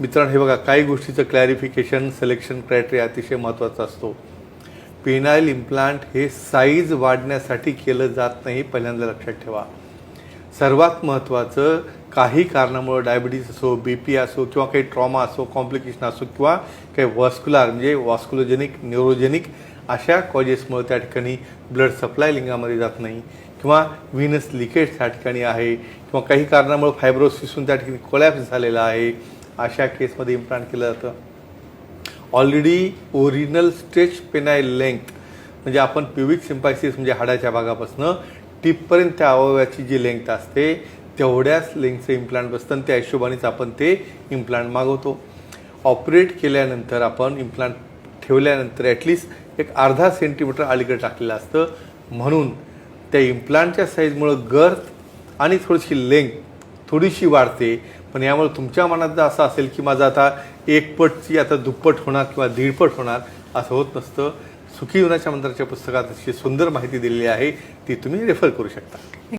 मित्रांनो हे बघा काही गोष्टीचं क्लॅरिफिकेशन सिलेक्शन क्रायटेरिया अतिशय महत्त्वाचा असतो. पेनाईल इम्प्लांट हे साईज वाढण्यासाठी केलं जात नाही पहिल्यांदा लक्षात ठेवा. सर्वात महत्त्वाचं काही कारणामुळं डायबिटीस असो बी पी असो किंवा काही ट्रॉमा असो कॉम्प्लिकेशन असो किंवा काही वॉस्क्युलर म्हणजे वॉस्क्युलोजेनिक न्यूरोजेनिक अशा कॉजेसमुळे त्या ठिकाणी ब्लड सप्लाय लिंगामध्ये जात नाही किंवा व्हिनस लिकेज त्या ठिकाणी आहे किंवा काही कारणामुळे फायब्रोसिसून त्या ठिकाणी कोलॅप्स झालेला आहे अशा केसमध्ये इम्प्लांट केलं जातं. Already original stretch penile length म्हणजे आपण प्युबिक सिम्पायसिस म्हणजे हाडाच्या भागापासून टिपपर्यंत त्या अवयवाची जी लेंथ असते तेवढ्याच लेंथचं इम्प्लांट बसतं आणि त्या हिशोबानेच आपण ते इम्प्लांट मागवतो. ऑपरेट केल्यानंतर आपण इम्प्लांट ठेवल्यानंतर ॲटलिस्ट एक अर्धा सेंटीमीटर अलीकडे टाकलेलं असतं. म्हणून त्या इम्प्लांटच्या साईजमुळं गर्थ आणि थोडीशी लेंथ थोडीशी वाढते. पण यामुळे तुमच्या मनात जर असं असेल की माझं आता एक पटची आता दुप्पट होणार किंवा दीडपट होणार असं होत नसतं. सुखी जीवनाच्या मंत्राच्या पुस्तकात अशी सुंदर माहिती दिलेली आहे. ती तुम्ही रेफर करू शकता.